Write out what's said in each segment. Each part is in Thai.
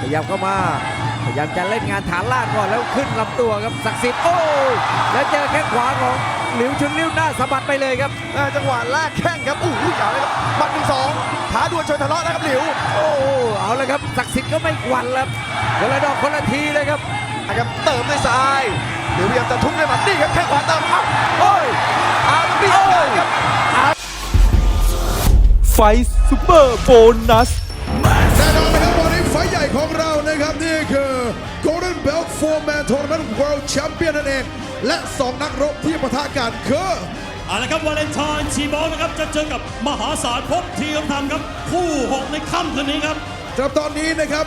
ขยับเข้ามาพยายามจะเล่นงานฐานล่างก่อนแล้วขึ้นลำตัวครับศักดิ์สิทธิ์โอ้ยแล้วเจอแข้งขวาของหลิวชุนลิ้วหน้าสะบัดไปเลยครับอ่าจังหวะแรกแข้งครับอู้หูยาวเลยครับหมัดหนึ่งสองท้าดวลชนทะเลาะนะครับหลิว โอ้เอาละครับศักดิ์สิทธิ์ก็ไม่หวั่นแล้วคนละดอกคนละทีเลยครับนะครับเติมด้วยซ้ายหลิวพยายามจะทุบด้วยหมัดนี่ครับแข้งขวาเติมเอ้าโอ้ยอ้าวมีโอกาสครับไฟซูเปอร์โบนัสแน่นอนนะครับ วันนี้ไฟท์ใหญ่ของเรานะครับนี่คือ Golden Belt Four Man Tournament World Champion นั่นเอง และ 2 นักรบที่ปะทะกันคือเอาละครับวาเลนไทน์ทีบอลนะครับจะเจอกับมหาศาลพบทีมทำครับ คู่หกในค่ำคืนนี้ครับสำหรับตอนนี้นะครับ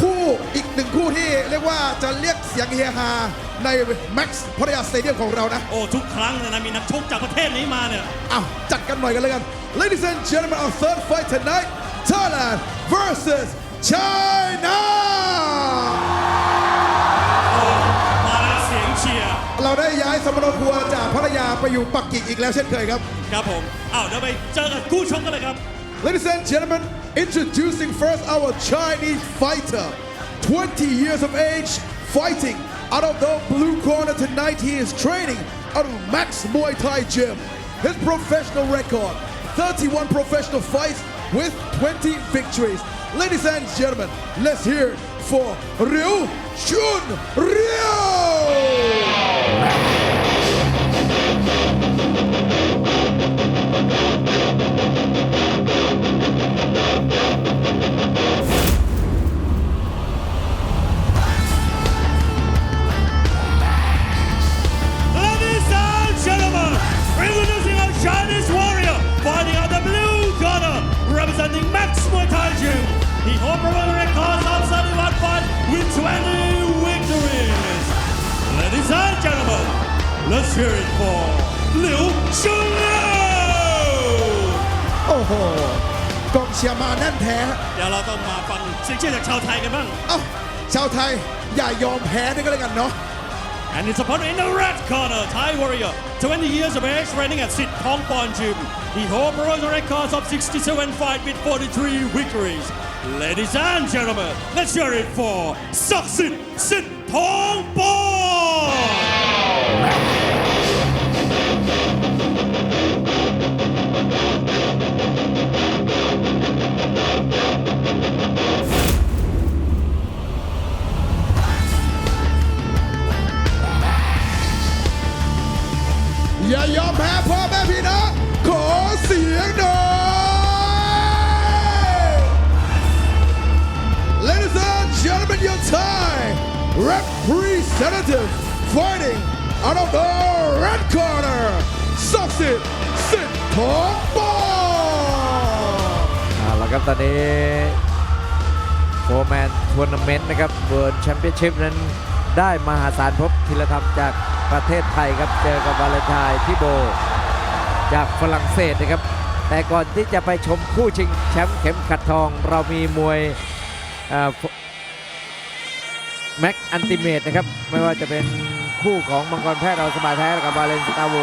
คู่อีกหนึ่งคู่ที่เรียกว่าจะเรียกเสียงเฮฮาใน Max พัทยาสเตเดียมของเรานะ โอ้ ทุกครั้งเนี่ยนะ มีนักชกจากประเทศนี้มาเนี่ยอ้าวจัดกันหน่อยกันเลยกัน Ladies and gentlemen our third fight tonight Thailand versus China มาแล้วเสียงเชียร์ เราได้ย้ายสมรภูมิจากพัทยาไปอยู่ปักกิ่งอีกแล้วเช่นเคยครับ ครับผมอ้าวเดี๋ยวไปเจอกับคู่ชกกันเลยครับ Ladies and gentlemen, introducing first our Chinese fighter, 20 years of age, fighting out of the blue corner tonight. He is training out of Max Muay Thai Gym. His professional record, 31 professional fights with 20 victories. Ladies and gentlemen, let's hear for Ryu Chun Ryu! Gym. He holds a record of 31 fights with 20 victories. Ladies and gentlemen, let's hear it for Liu Chunliu. โอ้โหกองเชียร์มาแน่นแท้ เดี๋ยวเราต้องมาฟังเสียงเชียร์จากชาวไทยกันบ้าง เอ้าชาวไทยอย่ายอมแพ้ด้วยกันเลยกันเนาะ And his opponent in the red corner, Thai warrior, 20 years of age, training at Sit Thong Pon Gym. He holds a record of 67 fights with 43 victories. Ladies and gentlemen, let's hear it for ศักดิ์สิทธิ์สิทธิ์ทองปอน representative fighting out of the red corner ศักดิ์สิทธิ์สิทธิ์ทองปอเอาละครับตอนนี้โฟร์แมนทัวร์นาเมนต์นะครับเวิร์แชมเปี้ยนชิพนั้นได้มหาศาลพบธีรธรรมจากประเทศไทยครับเจอกับวาเลนไทน์ที่โบ จากฝรั่งเศสนะครับ แต่ก่อนที่จะไปชมคู่ชิงแชมป์เข็มขัดทอง เรามีมวย แม็กอันติเมตนะครับ ไม่ว่าจะเป็นคู่ของมังกรแพทย์เราสบายแท้กับวาเลนสตาโว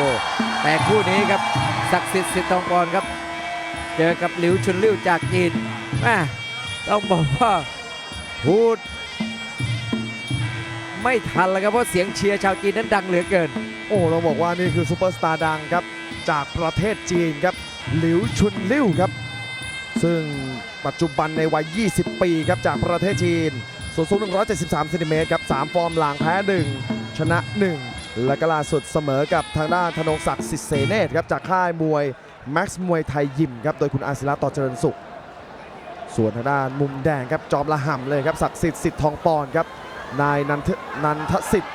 แต่คู่นี้ครับศักดิ์สิทธิ์สิทธิ์ทองกรครับ เจอกับหลิวชุนลิ่วจากจีนแม่ต้องบอกว่าพูด ไม่ทันแล้วครับเพราะเสียงเชียร์ชาวจีนนั้นดังเหลือเกิน โอ้ต้องบอกว่านี่คือซูเปอร์สตาร์ดังครับ จากประเทศจีนครับหลิวชุนลิ่วครับ ซึ่งปัจจุบันในวัย 20 ปีครับจากประเทศจีน ส่วนสูง 173เซนติเมตรครับ 3 ฟอร์มหลังแพ้ 1 ชนะ 1 และก็ล่าสุดเสมอกับทางด้านธนงศักดิ์สิทธิเสเนตครับ จากค่ายมวย Max มวยไทยยิมครับ โดยคุณอาศิระต่อเจริญสุข ส่วนทางด้านมุมแดงครับ จอมละห่ำเลยครับ ศักดิ์สิทธิ์สิทธิ์ทองปอนครับ นายนันทนันทสิทธิ์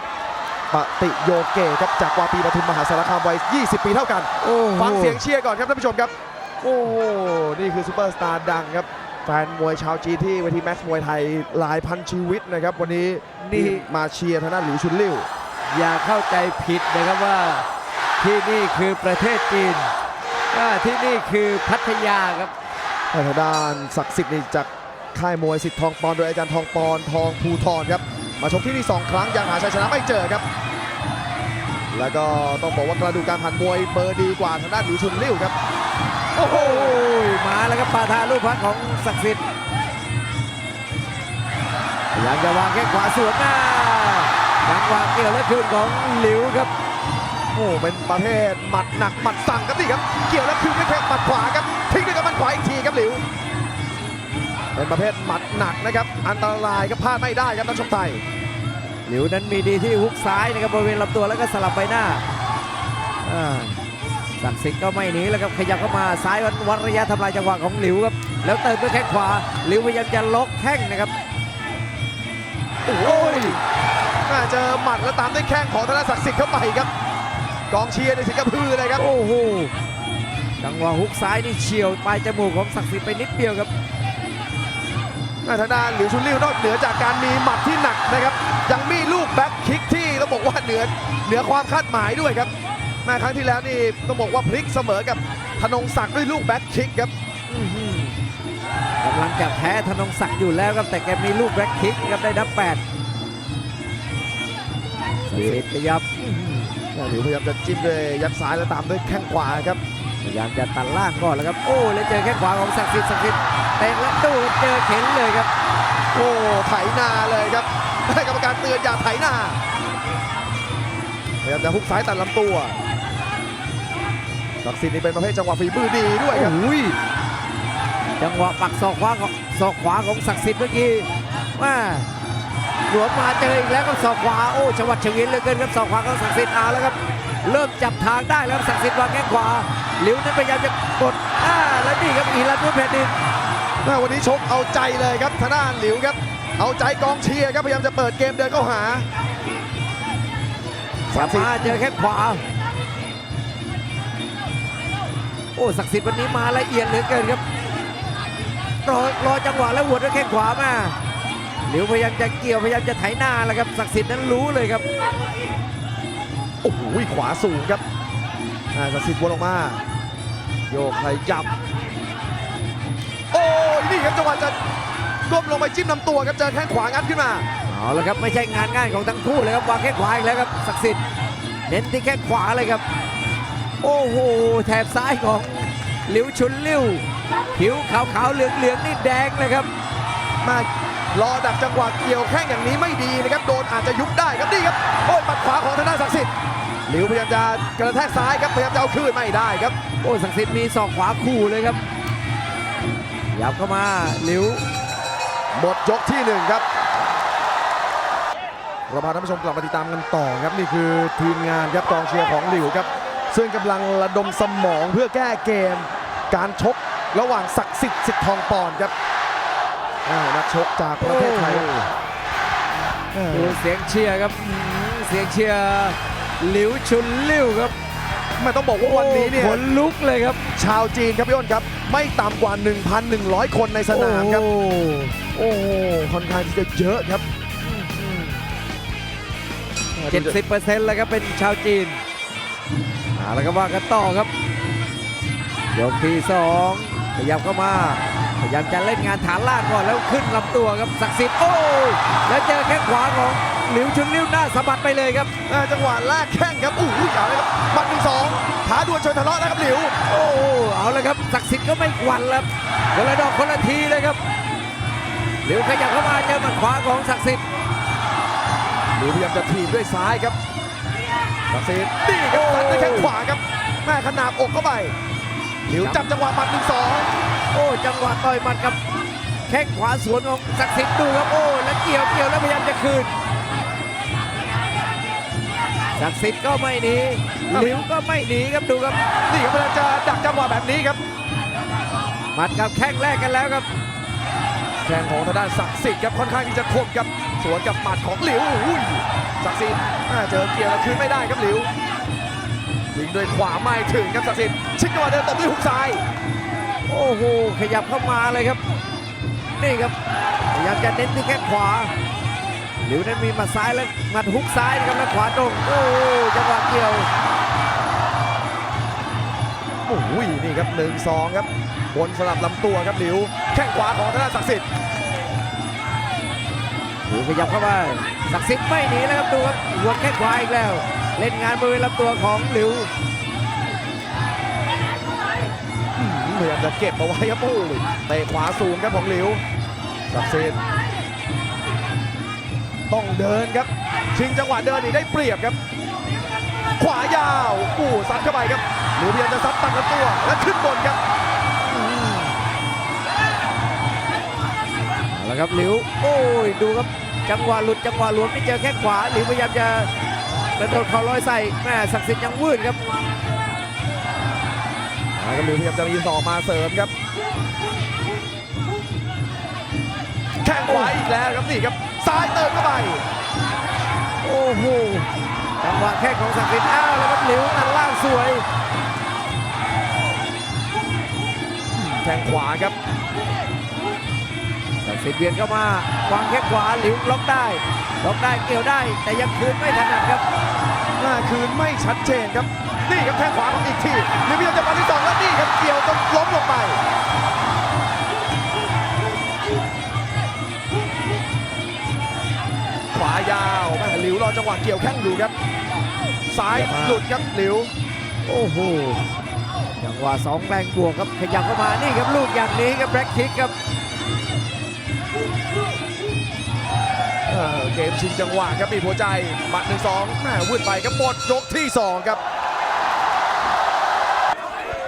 ปฏิโยเกครับ จากวาปีปทุมมหาสารคามวัย 20 ปีเท่ากันโอ้โหฟังเสียงเชียร์ก่อนครับท่านผู้ชมครับ โอ้โหนี่คือซูเปอร์สตาร์ดังครับ แฟนมวยชาวจีนที่เวทีแม็กซ์มวยไทยหลายพันชีวิตนะครับ วันนี้นี่นี่มาเชียร์ทางด้านหลิวชุนลิ่ว อย่าเข้าใจผิดนะครับว่าที่นี่คือประเทศจีนว่าที่นี่คือพัทยาครับ ทางด้านศักดิ์สิทธิ์นี่จากค่ายมวยสิทธิ์ทองปอนโดยอาจารย์ทองปอนทองภูทรครับ มาชกที่นี่ 2 ครั้งยังหาชัยชนะไม่เจอครับ แล้วก็ต้องบอกว่ากระดูกการผ่านมวยเบอร์ดีกว่าทางด้านหลิวชุนลิ่วครับ โอ้โหมาแล้วครับปาทาลูกพักของศักดิ์สิทธิ์อยากจะวางแข้งขวาสวนหน้าจังหวะเกี่ยวและคืนของหลิวครับ โอ้เป็นประเภทหมัดหนักหมัดสั่งครับนี่ครับ เกี่ยวแล้วคืนด้วยแข้งหมัดขวาครับทิ้งด้วยกับหมัดขวาอีกทีครับหลิว เป็นประเภทหมัดหนักนะครับ อันตรายครับพลาดไม่ได้ครับนักชกไทยหลิวนั้นมีดีที่ฮุกซ้ายนะครับบริเวณลำตัวแล้วก็สลับใบหน้าอ่า ศักดิ์สิทธิ์ก็ไม่หนีแล้วครับขยับเข้ามาซ้ายวันวัดระยะทำลายจังหวะของหลิวครับแล้วเติมด้วยแข้งขวาหลิวพยายามจะล็อกแข้งนะครับโอ้ยน่าเจอหมัดแล้วตามด้วยแข้งของธนศักดิ์สิทธิ์เข้าไปครับ กองเชียร์ในสิงคโปร์เลยครับโอ้โหจังหวะฮุกซ้ายนี่เฉียวปลายจมูกของศักดิ์สิทธิ์ไปนิดเดียวครับทางด้านหลิวชุนลิ่วนอกเหนือจากการมีหมัดที่หนักนะครับ ยังมีลูกแบ็คคิกที่ต้องบอกว่าเหนือเหนือความคาดหมายด้วยครับ แมาครั้งที่แล้วนี่ต้องบอกว่าพลิกเสมอกับธนงศักดิ์ด้วยลูกแบ็คคิกครับอื้อหือกำลังจะแพ้ธนงศักดิ์อยู่แล้วครับแต่แกมีลูกแบ็คคิกครับได้นับแปดศักดิ์สิทธิ์พยายามอื้อหือหลิวพยายามจะจิ้มด้วยยัดซ้ายแล้วตามด้วยแข้งขวาครับพยายามจะตัดล่างก่อนแล้วครับ โอ้แล้วเจอแข้งขวาของศักดิ์สิทธิ์ศักดิ์สิทธิ์เตะแล้วตู้เจอเข็นเลยครับ โอ้ไถนาเลยครับให้กรรมการเตือนอย่าไถนาพยายามจะฮุกซ้ายตัดลำตัว ศักดิ์สิทธิ์นี่เป็นประเภทจังหวะฝีมือดีด้วยครับโอ้ยจังหวะปักศอกขวาของศอกขวาของศักดิ์สิทธิ์เมื่อกี้ว่าหลวมมาเจออีกแล้วกับศอกขวาโอ้จังหวัดเฉวียนเหลือเกินครับศอกขวาของศักดิ์สิทธิ์เอาแล้วครับเริ่มจับทางได้แล้วครับศักดิ์สิทธิ์วางแข้งขวาหลิวนั้นพยายามจะกดอ่าแล้วนี่ครับอีรันพุทธแผ่นดินแม่วันนี้ชกเอาใจเลยครับทางด้านหลิวครับ เอาใจกองเชียร์ครับพยายามจะเปิดเกมเดินเข้าหากลับมาเจอแข้งขวา โอ้ศักดิ์สิทธิ์วันนี้มาละเอียดเหลือเกินครับ รอรอจังหวะแล้วหัวด้วยแข้งขวามาหลิวพยายามจะเกี่ยวพยายามจะไถหน้าแล้วครับศักดิ์สิทธิ์นั้นรู้เลยครับโอ้โหขวาสูงครับอ่าศักดิ์สิทธิ์วนออกมา โยกขยับ โอ้ยนี่ครับจังหวะจะก้มลงไปจิ้มลำตัวครับเจอแข้งขวางัดขึ้นมาเอาละครับไม่ใช่งานง่ายของทั้งคู่เลยครับวางแข้งขวาอีกแล้วครับศักดิ์สิทธิ์เน้นที่แข้งขวาเลยครับ โอ้โห แถบซ้ายของหลิวชุนลิ้ว ผิวขาวๆ เหลืองๆ นี่แดงเลยครับ มารอดักจังหวะเกี่ยวแข้งอย่างนี้ไม่ดีนะครับ โดนอาจจะยุบได้ครับนี่ครับ โอ้ยปัดขวาของธนาศักดิ์สิทธิ์หลิวพยายามจะกระแทกซ้ายครับ พยายามจะเอาคืนไม่ได้ครับ โอ้ศักดิ์สิทธิ์มีศอกขวาคู่เลยครับยับเข้ามาหลิว หมดยกที่หนึ่งครับเราพาท่านผู้ชมกลับมาติดตามกันต่อครับ นี่คือทีมงานครับกองเชียร์ของหลิวครับ ซึ่งกำลังระดมสมองเพื่อแก้เกม การชกระหว่างศักดิ์สิทธิ์สิทธิ์ทองปอนครับอ้าวนักชกจากประเทศไทยครับอ้าวดูเสียงเชียร์ครับอื้อหือเสียงเชียร์หลิวชุนลิ้วครับไม่ต้องบอกว่าวันนี้เนี่ยขนลุกเลยครับ ชาวจีนครับพี่อ้นครับ ไม่ต่ำกว่า 1,100 คนในสนามครับ โอ้โอ้โหค่อนข้างที่จะเยอะครับเจ็ดสิบเปอร์เซ็นต์แล้วครับเป็นชาวจีน เอาแล้วก็ว่ากันต่อครับยกที่สองขยับเข้ามาพยายามจะเล่นงานฐานล่างก่อนแล้วขึ้นลำตัวครับศักดิ์สิทธิ์โอ้ยแล้วเจอแข้งขวาของหลิวชุนลิ้วหน้าสะบัดไปเลยครับอ่าจังหวะแรกแข้งครับอู้หูเอาเลยครับหมัดหนึ่งสองขาด่วนชนทะเลาะนะครับหลิว โอ้เอาเลยครับศักดิ์สิทธิ์ก็ไม่หวั่นแล้วคนละดอกคนละทีเลยครับหลิวขยับเข้ามาเจอหมัดขวาของศักดิ์สิทธิ์หลิวพยายามจะถีบด้วยซ้ายครับศักดิ์สิทธิ์นี่ครับซั ดด้วยแข้งขวาครับแม่ขนาบอกเข้าไปหลิวจับจังหวะหมัดหนึ่งสองโอ้จังหวะต่อยหมัดกับแข้งขวาสวนของศักดิ์สิทธิ์ดูครับโอ้แล้วเกี่ยวเกี่ยวแล้วพยายามจะคืนศักดิ์สิทธิ์ก็ไม่หนีหลิวก็ไม่หนีครับดูครับนี่ครับพยายามจะดักจังหวะแบบนี้ครับหมัดกับแข้งแรกกันแล้วครับแข้งของทางด้านศักดิ์สิทธิ์ครับค่อนข้างที่จะคมครับสวนกับหมัดของหลิวอุ้ยศักดิ์สิทธิ์อ่าเจอเกี่ยวแล้วคืนไม่ได้ครับหลิว ยิงด้วยขวาไม่ถึงครับศักดิ์สิทธิ์ชิงจังหวะเดินตบด้วยหุกซ้าย โอ้โหขยับเข้ามาเลยครับ นี่ครับพยายามจะเน้นที่แข้งขวาหลิวนั้นมีหมัดซ้ายและหมัดฮุกซ้ายนะครับและขวาตรงโอ้จังหวะเกี่ยวโอ้ยนี่ครับหนึ่งสองครับบนสลับลำตัวครับหลิว แข้งขวาของธนาศักดิ์สิทธิ์หลิวขยับเข้ามาศักดิ์สิทธิ์ไม่หนีแล้วครับดูครับหัวแข้งขวาอีกแล้ว เล่นงานบริเวณลำตัวของหลิวพยายามจะเก็บเอาไว้ครับโอ้ยเตะขวาสูงครับของหลิวศักดิ์สิทธิ์ต้องเดินครับ ชิงจังหวะเดินนี่ได้เปรียบครับ ขวายาวอู้ซัดเข้าไปครับหลิวพยายามจะซัดตัดลำตัวและขึ้นบนครับเอาละครับหลิว โอ้ยดูครับจังหวะหลุดจังหวะหลวมนี่เจอแข้งขวาหลิวพยายามจะ กระโดดเข่าลอยใส่แม่ศักดิ์สิทธิ์ยังวืดครับอ่าก็หลิวพยายามจะยิงต่อมาเสริมครับ แข้งขวาอีกแล้วครับนี่ครับซ้ายเติมเข้าไป โอ้โหจังหวะแข้งของศักดิ์สิทธิ์อ้าวแล้วครับหลิวตัดล่างสวย แข้งขวาครับศักดิ์สิทธิ์เบียดเข้ามาวางแข้งขวาหลิวล็อกได้ล็อกได้เกี่ยวได้แต่ยังคืนไม่ถนัดครับ หน้าคืนไม่ชัดเจนครับ นี่ครับแข้งขวาของอีกทีหลิวพยายามจะฟันที่สองแล้วนี่ครับเกี่ยวจนล้มลงไปขวายาวแม่หลิวรอจังหวะเกี่ยวแข้งอยู่ครับซ้ายหลุดครับหลิว โอ้โหจังหวะสองแรงบวกครับขยับเข้ามานี่ครับลูกอย่างนี้ครับแบล็กคิกครับ เออเกมชิงจังหวะครับมีหัวใจหมัดหนึ่งสองแม่วืดไปครับหมดยกที่สองครับ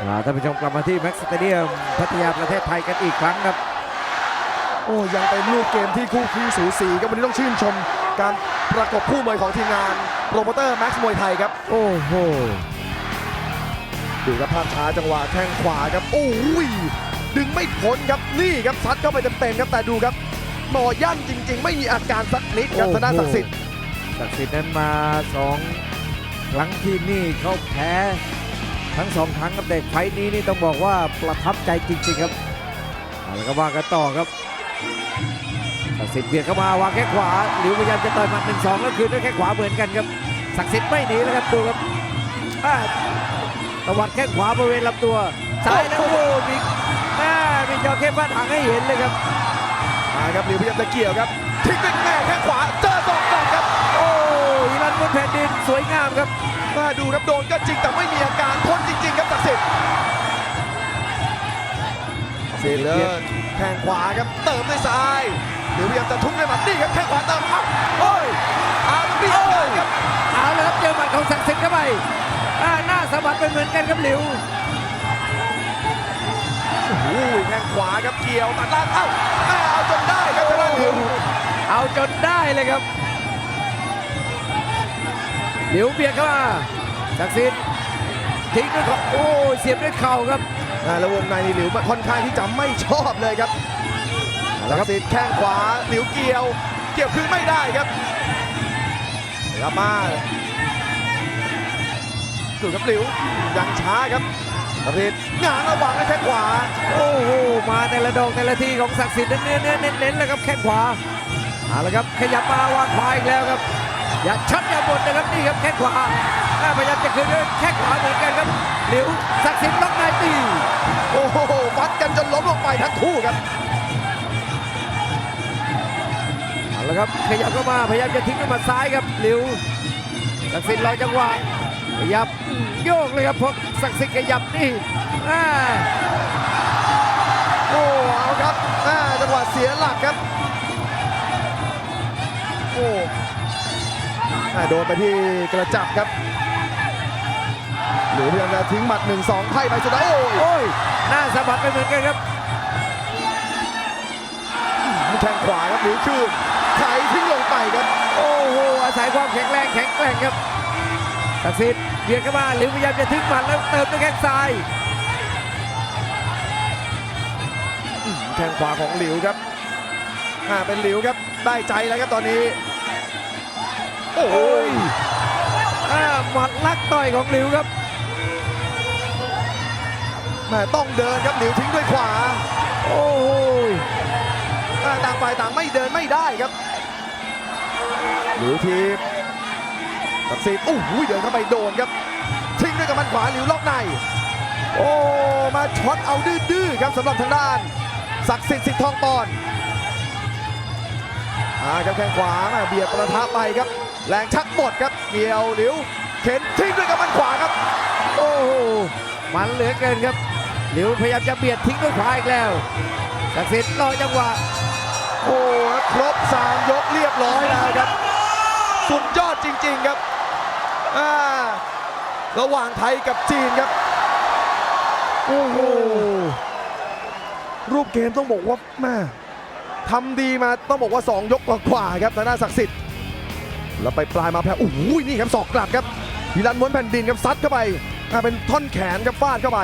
อ่าท่านผู้ชมกลับมาที่แม็กซ์สเตเดียมพัทยาประเทศไทยกันอีกครั้งครับโอ้ยังเป็นลูกเกมที่คู่ขี้สูสีครับวันนี้ต้องชื่นชมการประกบคู่มวยของทีมงานโปรโมเตอร์แม็กซ์มวยไทยครับ โอ้โหดูครับภาพช้าจังหวะแข้งขวาครับ โอ้ยดึงไม่พ้นครับนี่ครับซัดเข้าไปเต็มๆครับแต่ดูครับ หนอย่านจริง ๆ ไม่มีอาการสักนิดครับโอ้โหทางด้านศักดิ์สิทธิ์ศักดิ์สิทธิ์นั้นมาสองครั้งที่นี่เขาแพ้ทั้งสองครั้งกับเด็กไฟท์นี้นี่ต้องบอกว่าประทับใจจริง ๆ ครับเอาละครับว่ากันต่อครับศักดิ์สิทธิ์เบียดเข้ามาวางแข้งขวาหลิวพยายามจะต่อยหมัดหนึ่งสองแล้วคืนด้วยแข้งขวาเหมือนกันครับศักดิ์สิทธิ์ไม่หนีแล้วครับดูครับอ่าตวัดแข้งขวาบริเวณลำตัวซ้ายแล้วโอ้โหมีแม่มีจอเข้ฟาดหางให้เห็นเลยครับ มาครับหลิวพยายามจะเกี่ยวครับทิ้งด้วยแม่แข้งขวาเจอศอกกลับครับ โอ้ยรันบนแผ่นดินสวยงามครับมาดูครับโดนก็จริงแต่ไม่มีอาการทนจริง ๆ ครับศักดิ์สิทธิ์เสียเลิศแข้งขวาครับเติมด้วยซ้ายหลิวพยายามจะทุบด้วยหมัดนี่ครับแข้งขวาเติมเอ้าโอ้ยเอาเรียบเลยครับเอาเลยครับเจอหมัดของศักดิ์สิทธิ์เข้าไปอ่าหน้าสะบัดเป็นเหมือนกันครับหลิวโอ้โหแข้งขวาครับเกี่ยวตัดล่างเอ้าแม่เอาจนได้ครับทางด้านหลิวเอาจนได้เลยครับ หลิวเบียดเข้ามาศักดิ์สิทธิ์ทิ้งด้วยเข่าโอ้ยเสียบด้วยเข่าครับอ่าแล้ววงในนี่หลิวค่อนข้างที่จะไม่ชอบเลยครับแล้วครับสิทธิ์แข้งขวาหลิวเกี่ยว เกี่ยวคืนไม่ได้ครับครับมาดูครับหลิวยังช้าครับ กฤษงานระหว่างและแข้งขวา โอ้โห มาแต่ละดอกแต่ละทีของศักดิ์สิทธิ์เน้นเน้นๆเน้นๆเลยครับแข้งขวาเอาละครับ ขยับมาวางขวาอีกแล้วครับ อย่าชัดอย่าบดนะครับนี่ครับแข้งขวาอ่าพยายามจะคืนด้วยแข้งขวาเหมือนกันครับหลิวศักดิ์สิทธิ์ล็อกในตีโอ้โหฟัดกันจนล้มลงไปทั้งคู่ครับเอาละครับขยับเข้ามาพยายามจะทิ้งด้วยหมัดซ้ายครับหลิวศักดิ์สิทธิ์รอจังหวะ ขยับอืมโยกเลยครับเพราะศักดิ์สิทธิ์ขยับนี่อ่าโอ้เอาครับอ่าจังหวะเสียหลักครับโอ้อ่าโดนไปที่กระจับครับหรือพยายามจะทิ้งหมัด 1 2ไพ่ไปสุดท้ายโอ้ยโอ้ยหน้าสะบัดไปเหมือนกันครับแข้งขวาครับหรือคืนไถทิ้งลงไปครับ โอ้โหอาศัยความแข็งแรงแข็งแกร่งครับ ศักดิ์สิทธิ์เบียดเข้ามาหลิวพยายามจะทิ้งหมัดแล้วเติมด้วยแข้งซ้ายแข้งขวาของหลิวครับอ่าเป็นหลิวครับได้ใจแล้วครับตอนนี้ โอ้โหโอ้ยอ่าหมัดลักต่อยของหลิวครับแม่ต้องเดินครับหลิวทิ้งด้วยขวา โอ้โหอ่าต่างฝ่ายต่างไม่เดินไม่ได้ครับหลิวที บตัดสิทธิ์โอ้โหเดินเข้าไปโดนครับ ทิ้งด้วยกับมันขวาหลิวล็อกใน โอ้มาช็อตเอาดื้อๆครับสำหรับทางด้าน ศักดิ์สิทธิ์สิทธิ์ทองปอนอ่าครับแข้งขวาม่เบียดประทะไปครับ แรงชักหมดครับเกี่ยวหลิวเข็นทิ้งด้วยกับมันขวาครับ โอ้โหมันเหลือเกินครับหลิวพยายามจะเบียดทิ้งด้วยขวาอีกแล้วศักดิ์สิทธิ์รอจังหวะโอ้ครบ3ยกเรียบร้อยแล้วครับ สุดยอดจริง ๆ ครับ ระหว่างไทยกับจีนครับ โอ้โห รูปเกมต้องบอกว่าแม่ทำดีมาต้องบอกว่า 2 ยกกว่าๆครับทางด้านศักดิ์สิทธิ์ แล้วไปปลายมาแพ้โอ้โหนี่ครับศอกกลับครับพิรันม้วนแผ่นดินครับซัดเข้าไปอ่าเป็นท่อนแขนครับฟาดเข้าไป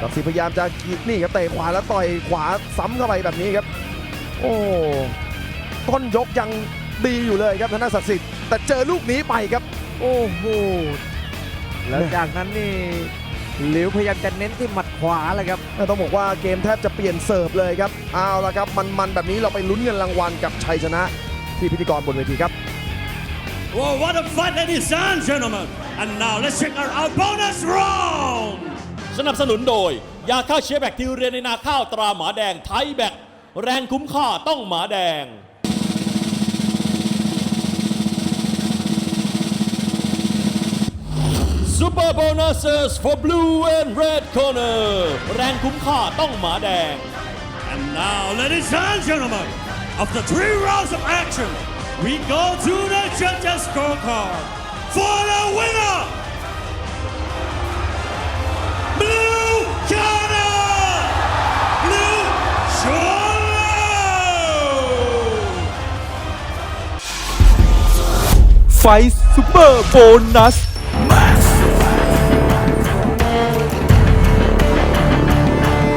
ศักดิ์สิทธิ์พยายามจะกีดนี่ครับเตะขวาแล้วต่อยขวาซ้ำเข้าไปแบบนี้ครับ โอ้ต้นยกยังดีอยู่เลยครับทางด้านศักดิ์สิทธิ์แต่เจอลูกนี้ไปครับ โอ้โห แล้วจากนั้นนี่หลิวพยายามจะเน้นที่หมัดขวาเลยครับต้องบอกว่าเกมแทบจะเปลี่ยนเสิร์ฟเลยครับ เอาละครับ มันๆแบบนี้เราไปลุ้นเงินรางวัลกับชัยชนะ ที่พิธีกรบนเวทีครับ Well, what a fight, ladies and gentlemen. And now let's check out our bonus round. สนับสนุนโดย ยาฆ่าเชื้อแบคทีเรียในนาข้าวตราหมาแดงไทยแบคแรงคุ้มค่าต้องหมาแดง Super bonuses for blue and red corner แรงคุ้มค่าต้องหมาแดง And now, ladies and gentlemen, after three rounds of action, we go to the judges' scorecard for the winner. Blue corner, Blue Cholo. Fight Super Bonus